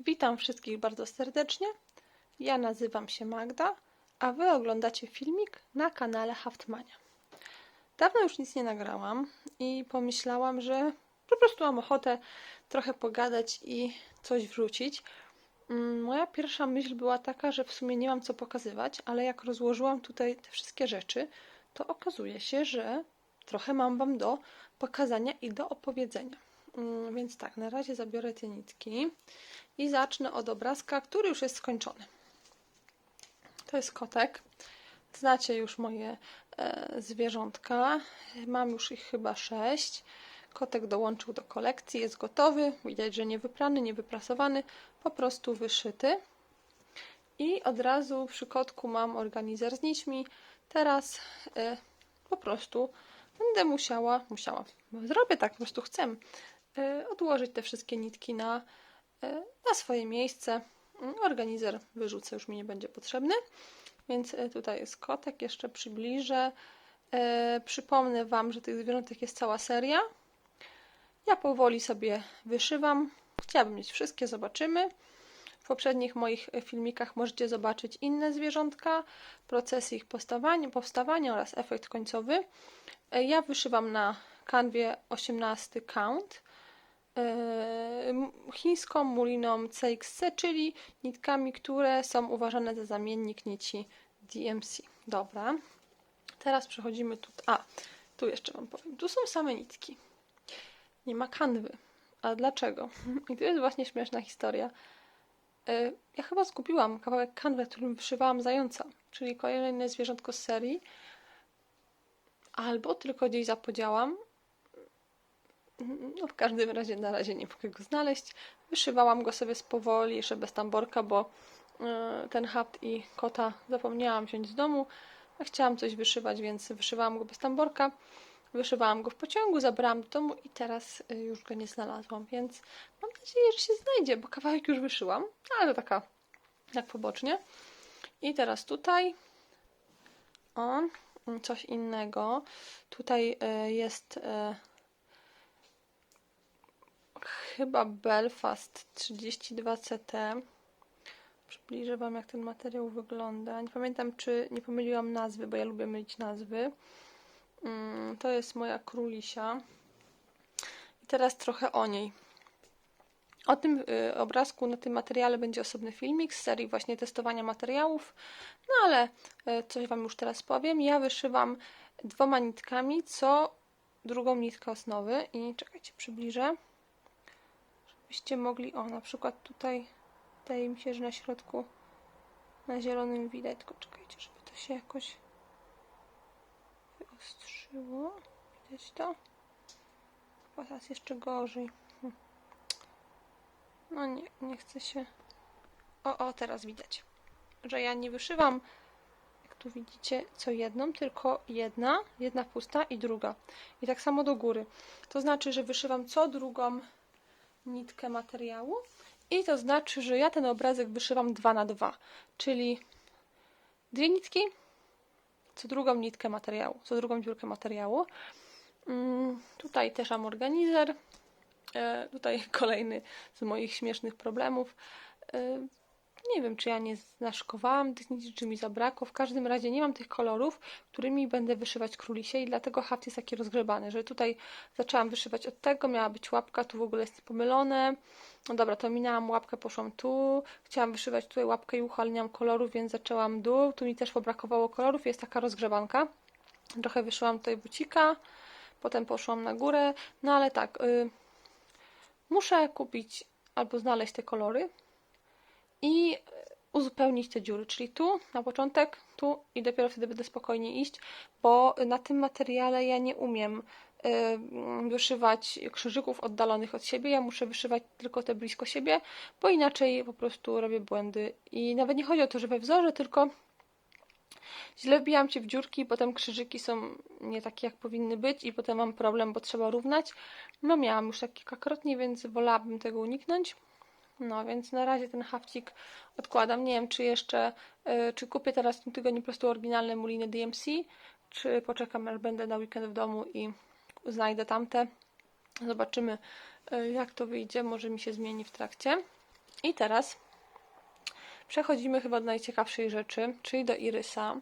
Witam wszystkich bardzo serdecznie. Ja nazywam się Magda, a Wy oglądacie filmik na kanale Haftmania. Dawno już nic nie nagrałam i pomyślałam, że po prostu mam ochotę trochę pogadać i coś wrzucić. Mm, Moja pierwsza myśl była taka, że w sumie nie mam co pokazywać, ale jak rozłożyłam tutaj te wszystkie rzeczy, to okazuje się, że trochę mam Wam do pokazania i do opowiedzenia. Mm, Więc tak, na razie zabiorę te nitki i zacznę od obrazka, który już jest skończony. To jest kotek. Znacie już moje e, zwierzątka. Mam już ich chyba sześć. Kotek dołączył do kolekcji, jest gotowy. Widać, że nie wyprany, nie wyprasowany, po prostu wyszyty. I od razu przy kotku mam organizer z nićmi. Teraz e, po prostu będę musiała, musiała, zrobię tak, po prostu chcę, e, odłożyć te wszystkie nitki na, e, na swoje miejsce. Mm, Organizer wyrzucę, już mi nie będzie potrzebny. Więc e, tutaj jest kotek, jeszcze przybliżę. Przypomnę Wam, że tych zwierzątek jest cała seria. Ja powoli sobie wyszywam. Chciałabym mieć wszystkie, zobaczymy. W poprzednich moich filmikach możecie zobaczyć inne zwierzątka, procesy ich powstawania, powstawania oraz efekt końcowy. E, Ja wyszywam na kanwie 18 count e, chińską muliną CXC, czyli nitkami, które są uważane za zamiennik nici DMC. Dobra. Teraz przechodzimy tu. A, tu jeszcze Wam powiem. Tu są same nitki. Nie ma kanwy. A dlaczego? I to jest właśnie śmieszna historia. E, Ja chyba zgubiłam kawałek kanwy, którym wyszywałam zająca, czyli kolejne zwierzątko z serii. Albo tylko gdzieś zapodziałam. No w każdym razie na razie nie mogę go znaleźć. Wyszywałam go sobie z powoli, jeszcze bez tamborka, bo e, ten haft i kota zapomniałam wziąć z domu. A chciałam coś wyszywać, więc wyszywałam go bez tamborka. Wyszywałam go w pociągu, zabrałam do domu i teraz y, już go nie znalazłam, więc mam nadzieję, że się znajdzie, bo kawałek już wyszyłam, ale to taka jak pobocznie. I teraz tutaj o, mm, coś innego. Tutaj y, jest y, chyba Belfast 32 CT. Przybliżę Wam, jak ten materiał wygląda. Nie pamiętam, czy nie pomyliłam nazwy, bo ja lubię mylić nazwy. Mm, To jest moja królisia. I teraz trochę o niej. O tym y, obrazku, na tym materiale będzie osobny filmik z serii właśnie testowania materiałów. No ale y, coś Wam już teraz powiem. Ja wyszywam dwoma nitkami, co drugą nitkę osnowy. I czekajcie, przybliżę. Żebyście mogli, o na przykład tutaj wydaje mi się, że na środku na zielonym widać, tylko czekajcie, żeby to się jakoś wyostrzyło. Widać to? Chyba teraz jeszcze gorzej. No nie, nie chcę się... O, o, teraz widać, że ja nie wyszywam, jak tu widzicie, co jedną, tylko jedna, jedna pusta i druga. I tak samo do góry. To znaczy, że wyszywam co drugą nitkę materiału i to znaczy, że ja ten obrazek wyszywam dwa na dwa, czyli dwie nitki, co drugą nitkę materiału, co drugą dziurkę materiału. Mm, Tutaj też mam organizer. E, Tutaj kolejny z moich śmiesznych problemów. E, Nie wiem, czy ja nie znaszkowałam tych nici, czy mi zabrakło. W każdym razie nie mam tych kolorów, którymi będę wyszywać królisie i dlatego haft jest taki rozgrzebany, że tutaj zaczęłam wyszywać od tego, miała być łapka, tu w ogóle jest pomylone. No dobra, to minęłam łapkę, poszłam tu. Chciałam wyszywać tutaj łapkę i ucho, ale nie mam kolorów, więc zaczęłam dół. Tu mi też pobrakowało kolorów, jest taka rozgrzebanka. Trochę wyszyłam tutaj bucika, potem poszłam na górę. No ale tak, y, muszę kupić albo znaleźć te kolory i uzupełnić te dziury, czyli tu na początek, tu i dopiero wtedy będę spokojnie iść, bo na tym materiale ja nie umiem wyszywać krzyżyków oddalonych od siebie, ja muszę wyszywać tylko te blisko siebie, bo inaczej po prostu robię błędy. I nawet nie chodzi o to, że we wzorze, tylko źle wbijam się w dziurki, potem krzyżyki są nie takie jak powinny być i potem mam problem, bo trzeba równać. No miałam już tak kilkakrotnie, więc wolałabym tego uniknąć. No, więc na razie ten hafcik odkładam. Nie wiem, czy jeszcze, y, czy kupię teraz w tym tygodniu po prostu oryginalne muliny DMC, czy poczekam, aż będę na weekend w domu i znajdę tamte. Zobaczymy, y, jak to wyjdzie. Może mi się zmieni w trakcie. I teraz przechodzimy chyba do najciekawszej rzeczy, czyli do irysa.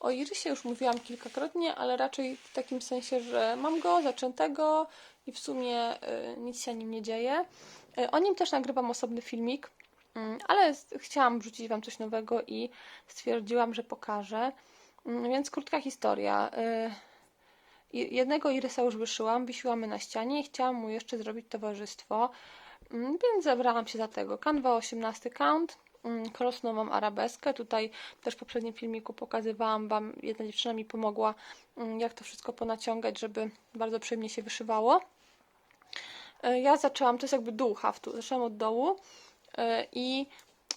O irysie już mówiłam kilkakrotnie, ale raczej w takim sensie, że mam go zaczętego i w sumie y, nic się nim nie dzieje. Y, o nim też nagrywam osobny filmik, mm, ale chciałam wrzucić Wam coś nowego i stwierdziłam, że pokażę. Mm, Więc krótka historia. Y, Jednego irysa już wyszyłam, wisiłam na ścianie i chciałam mu jeszcze zrobić towarzystwo, więc zabrałam się za tego. Canva 18 count, mm, krosnową arabeskę. Tutaj też w poprzednim filmiku pokazywałam Wam, jedna dziewczyna mi pomogła, mm, jak to wszystko ponaciągać, żeby bardzo przyjemnie się wyszywało. E, Ja zaczęłam, to jest jakby dół haftu, zaczęłam od dołu e, i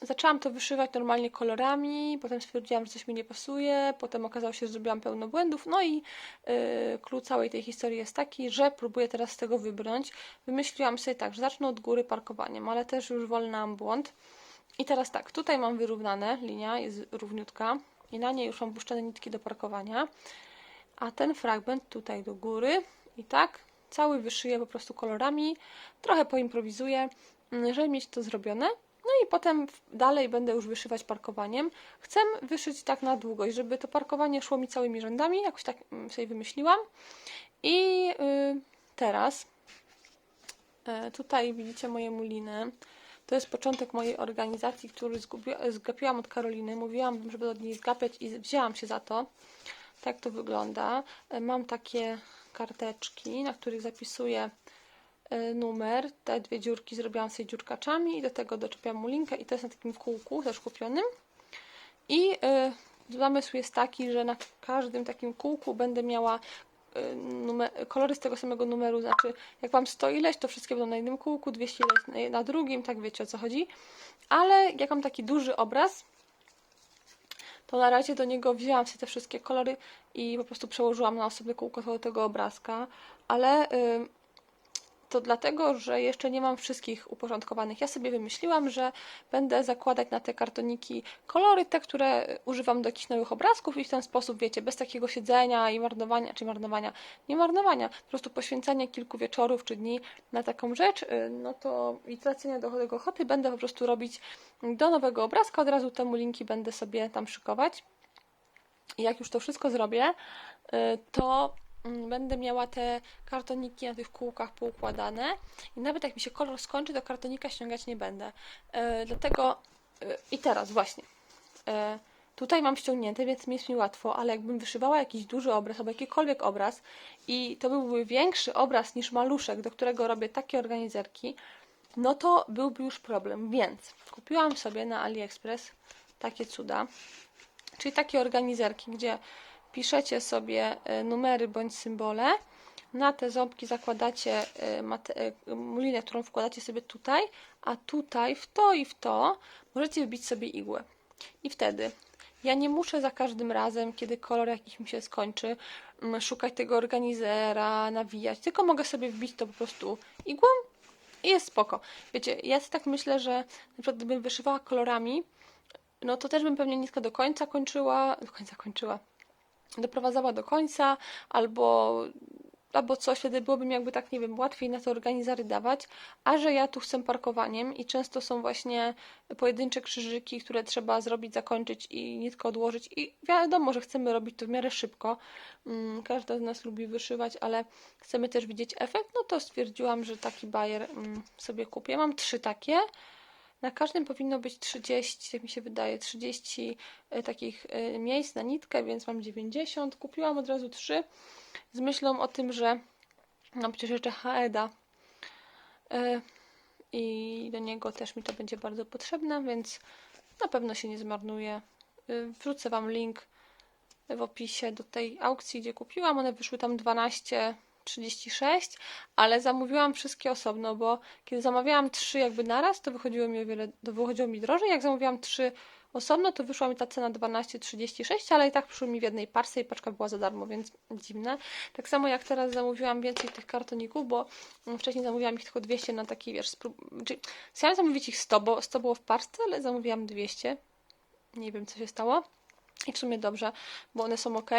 zaczęłam to wyszywać normalnie kolorami, potem stwierdziłam, że coś mi nie pasuje, potem okazało się, że zrobiłam pełno błędów, no i yy, clue całej tej historii jest taki, że próbuję teraz z tego wybrnąć. Wymyśliłam sobie tak, że zacznę od góry parkowaniem, ale też już wolnałam błąd. I teraz tak, tutaj mam wyrównane, linia jest równiutka i na niej już mam puszczone nitki do parkowania, a ten fragment tutaj do góry i tak cały wyszyję po prostu kolorami, trochę poimprowizuję, żeby mieć to zrobione. No i potem dalej będę już wyszywać parkowaniem. Chcę wyszyć tak na długość, żeby to parkowanie szło mi całymi rzędami, jakoś tak mm, sobie wymyśliłam. I y, teraz y, tutaj widzicie moje muliny. To jest początek mojej organizacji, który zgapiłam od Karoliny. Mówiłam, żeby od niej zgapiać i wzięłam się za to. Tak to wygląda. Y, Mam takie karteczki, na których zapisuję numer. Te dwie dziurki zrobiłam sobie dziurkaczami i do tego doczepiam mulinkę i to jest na takim kółku też kupionym. I y, zamysł jest taki, że na każdym takim kółku będę miała y, numer, kolory z tego samego numeru, znaczy jak Wam 100 ileś, to wszystkie będą na jednym kółku, 200 ileś na, drugim, tak wiecie o co chodzi. Ale jak mam taki duży obraz, to na razie do niego wzięłam sobie te wszystkie kolory i po prostu przełożyłam na osobne kółko do tego obrazka, ale to dlatego, że jeszcze nie mam wszystkich uporządkowanych. Ja sobie wymyśliłam, że będę zakładać na te kartoniki kolory, te, które używam do jakichś nowych obrazków i w ten sposób, wiecie, bez takiego siedzenia i marnowania, czy marnowania, nie marnowania, po prostu poświęcania kilku wieczorów czy dni na taką rzecz, y, no to i tracenia do tego ochoty będę po prostu robić do nowego obrazka, od razu temu linki będę sobie tam szykować. I jak już to wszystko zrobię, y, to będę miała te kartoniki na tych kółkach poukładane i nawet jak mi się kolor skończy, to kartonika ściągać nie będę. Y, Dlatego y, i teraz właśnie. y, Tutaj mam ściągnięte, więc mi jest mi łatwo, ale jakbym wyszywała jakiś duży obraz albo jakikolwiek obraz i to byłby większy obraz niż maluszek, do którego robię takie organizerki, no to byłby już problem. Więc kupiłam sobie na AliExpress takie cuda, czyli takie organizerki, gdzie piszecie sobie e, numery bądź symbole. Na te ząbki zakładacie e, mate- e, mulinę, którą wkładacie sobie tutaj, a tutaj w to i w to możecie wbić sobie igłę. I wtedy ja nie muszę za każdym razem, kiedy kolor jakiś mi się skończy, szukać tego organizera, nawijać, tylko mogę sobie wbić to po prostu igłą i jest spoko. Wiecie, ja tak myślę, że na przykład gdybym wyszywała kolorami, no to też bym pewnie nitka do końca kończyła, do końca kończyła, doprowadzała do końca, albo, albo coś, wtedy byłoby mi jakby tak, nie wiem, łatwiej na te organizary dawać, a że ja tu chcę parkowaniem i często są właśnie pojedyncze krzyżyki, które trzeba zrobić, zakończyć i nitkę odłożyć. I wiadomo, że chcemy robić to w miarę szybko, Mm, każda z nas lubi wyszywać, ale chcemy też widzieć efekt, no to stwierdziłam, że taki bajer mm, sobie kupię. Mam trzy takie, na każdym powinno być 30, jak mi się wydaje, 30 e, takich e, miejsc na nitkę, więc mam 90. Kupiłam od razu 3 z myślą o tym, że mam przecież jeszcze Haeda e, i do niego też mi to będzie bardzo potrzebne, więc na pewno się nie zmarnuje. Wrzucę Wam link w opisie do tej aukcji, gdzie kupiłam. One wyszły tam 12,36, ale zamówiłam wszystkie osobno, bo kiedy zamawiałam trzy jakby naraz, to wychodziło mi o wiele, to wychodziło mi drożej. Jak zamówiłam trzy osobno, to wyszła mi ta cena 12,36, ale i tak przyszły mi w jednej parce i paczka była za darmo, więc dziwne. Tak samo jak teraz zamówiłam więcej tych kartoników, bo wcześniej zamówiłam ich tylko 200 na taki, wiesz, sprób... Czyli chciałam zamówić ich 100, bo 100 było w parce, ale zamówiłam 200. Nie wiem, co się stało. I w sumie dobrze, bo one są ok.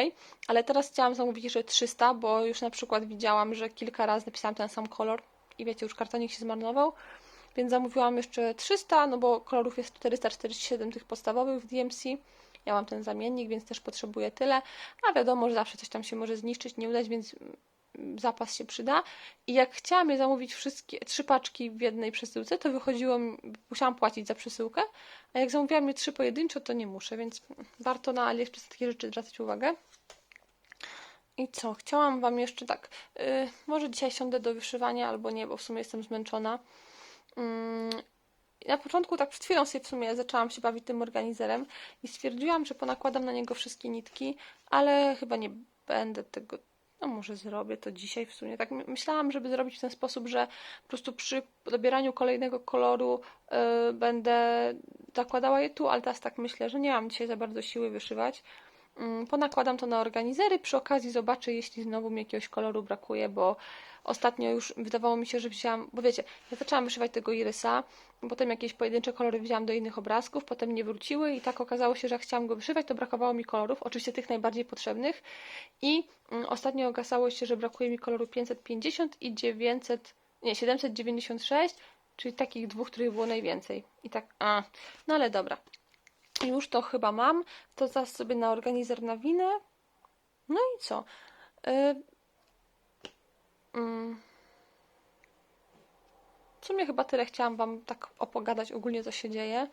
Ale teraz chciałam zamówić jeszcze 300, bo już na przykład widziałam, że kilka razy napisałam ten sam kolor i wiecie, już kartonik się zmarnował. więc zamówiłam jeszcze 300, no bo kolorów jest 447 tych podstawowych w DMC. Ja mam ten zamiennik, więc też potrzebuję tyle, a wiadomo, że zawsze coś tam się może zniszczyć, nie udać, więc zapas się przyda. I jak chciałam je zamówić wszystkie, trzy paczki w jednej przesyłce, to wychodziło, musiałam płacić za przesyłkę, a jak zamówiłam je trzy pojedynczo, to nie muszę, więc warto na na takie rzeczy zwracać uwagę. I co? Chciałam Wam jeszcze tak. Yy, może dzisiaj siądę do wyszywania, albo nie, bo w sumie jestem zmęczona. Mm, na początku, tak przed chwilą sobie w sumie zaczęłam się bawić tym organizerem i stwierdziłam, że ponakładam na niego wszystkie nitki, ale chyba nie będę tego. No może zrobię to dzisiaj w sumie. Tak my- myślałam, żeby zrobić w ten sposób, że po prostu przy dobieraniu kolejnego koloru yy, będę zakładała je tu, ale teraz tak myślę, że nie mam dzisiaj za bardzo siły wyszywać. Mm, Ponakładam to na organizery, przy okazji zobaczę, jeśli znowu mi jakiegoś koloru brakuje, bo ostatnio już wydawało mi się, że wzięłam, bo wiecie, ja zaczęłam wyszywać tego irysa, potem jakieś pojedyncze kolory wzięłam do innych obrazków, potem nie wróciły i tak okazało się, że jak chciałam go wyszywać, to brakowało mi kolorów, oczywiście tych najbardziej potrzebnych i mm, ostatnio okazało się, że brakuje mi koloru 550 i 900, nie, 796, czyli takich dwóch, których było najwięcej. I tak, a, no ale dobra. Już to chyba mam. To zaraz sobie na organizer nawinę. No i co? Y. W sumie chyba tyle chciałam Wam tak opogadać ogólnie, co się dzieje.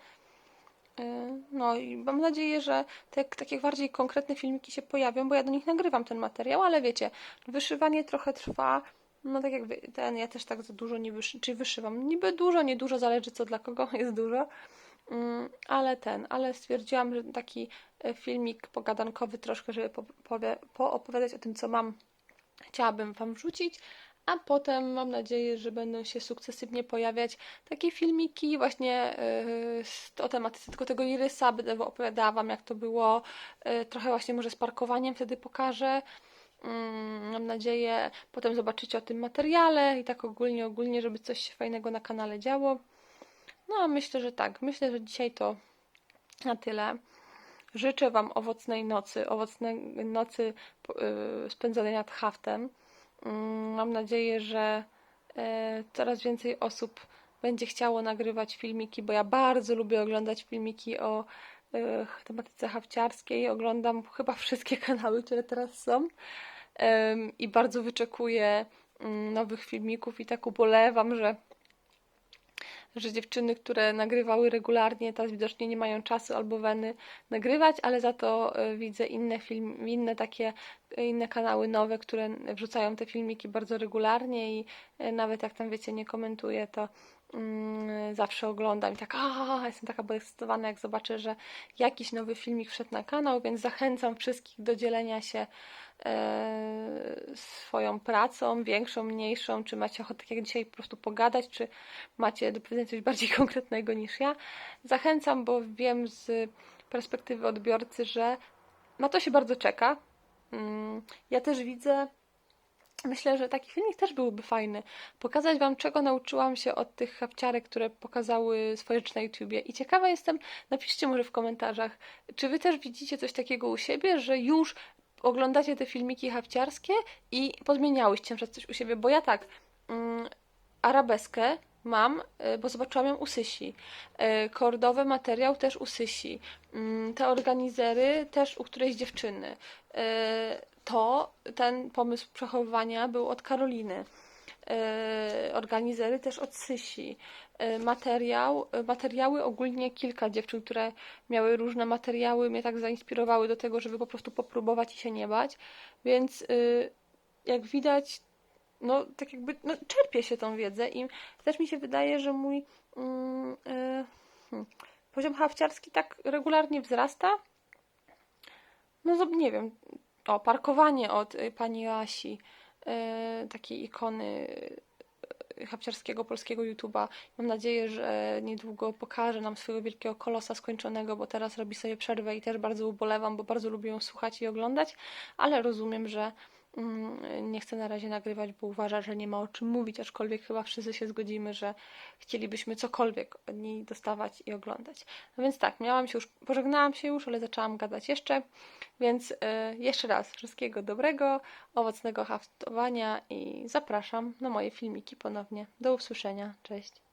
Y, No i mam nadzieję, że te takie bardziej konkretne filmiki się pojawią, bo ja do nich nagrywam ten materiał, ale wiecie, wyszywanie trochę trwa. No tak jak ten, ja też tak za dużo nie wyszy, czy wyszywam. Niby dużo, nie dużo, zależy co dla kogo jest dużo. Mm, ale ten, ale stwierdziłam, że taki e, filmik pogadankowy troszkę, żeby po, powie, poopowiadać o tym, co mam, chciałabym Wam wrzucić, a potem mam nadzieję, że będą się sukcesywnie pojawiać takie filmiki właśnie yy, o tematyce tylko tego irysa, będę opowiadała Wam, jak to było, yy, trochę właśnie może z parkowaniem wtedy pokażę. Mm, Mam nadzieję, potem zobaczycie o tym materiale i tak ogólnie, ogólnie, żeby coś fajnego na kanale działo. No, a myślę, że tak. Myślę, że dzisiaj to na tyle. Życzę Wam owocnej nocy, owocnej nocy yy, spędzonej nad haftem. Mm, Mam nadzieję, że e, coraz więcej osób będzie chciało nagrywać filmiki, bo ja bardzo lubię oglądać filmiki o e, tematyce hafciarskiej. Oglądam chyba wszystkie kanały, które teraz są i bardzo wyczekuję mm, nowych filmików i tak ubolewam, że że dziewczyny, które nagrywały regularnie, teraz widocznie nie mają czasu albo weny nagrywać, ale za to e, widzę inne film, inne takie, e, inne kanały nowe, które wrzucają te filmiki bardzo regularnie i e, nawet jak tam wiecie, nie komentuję, to mm, zawsze oglądam i tak, a jestem taka podekscytowana, jak zobaczę, że jakiś nowy filmik wszedł na kanał, więc zachęcam wszystkich do dzielenia się e, swoją pracą, większą, mniejszą, czy macie ochotę, tak jak dzisiaj, po prostu pogadać, czy macie do powiedzenia coś bardziej konkretnego niż ja. Zachęcam, bo wiem z perspektywy odbiorcy, że na to się bardzo czeka. Mm, Ja też widzę, myślę, że taki filmik też byłby fajny. Pokazać Wam, czego nauczyłam się od tych hapciarek, które pokazały swoje rzeczy na YouTubie. I ciekawa jestem, napiszcie może w komentarzach, czy Wy też widzicie coś takiego u siebie, że już oglądacie te filmiki hapciarskie i podmieniałyście przykład coś u siebie, bo ja tak, mm, arabeskę mam, y, bo zobaczyłam ją u Sysi. Y, Kordowy materiał też u Sysi. Mm, Te organizery też u którejś dziewczyny. Y, To, ten pomysł przechowywania był od Karoliny. Y, Organizery też od Sysi. Y, Materiał, y, materiały ogólnie kilka dziewczyn, które miały różne materiały, mnie tak zainspirowały do tego, żeby po prostu popróbować i się nie bać. Więc y, jak widać, no tak jakby no, czerpie się tą wiedzę i też mi się wydaje, że mój mm, e, hmm, poziom hafciarski tak regularnie wzrasta. No nie wiem, o parkowanie od y, pani Joasi, e, takiej ikony y, hapciarskiego polskiego YouTube'a. Mam nadzieję, że niedługo pokaże nam swojego wielkiego kolosa skończonego, bo teraz robi sobie przerwę i też bardzo ubolewam, bo bardzo lubię ją słuchać i oglądać, ale rozumiem, że nie chcę na razie nagrywać, bo uważa, że nie ma o czym mówić, aczkolwiek chyba wszyscy się zgodzimy, że chcielibyśmy cokolwiek od niej dostawać i oglądać. No więc tak, miałam się już, pożegnałam się już, ale zaczęłam gadać jeszcze, więc y, jeszcze raz wszystkiego dobrego, owocnego haftowania i zapraszam na moje filmiki ponownie. Do usłyszenia, cześć.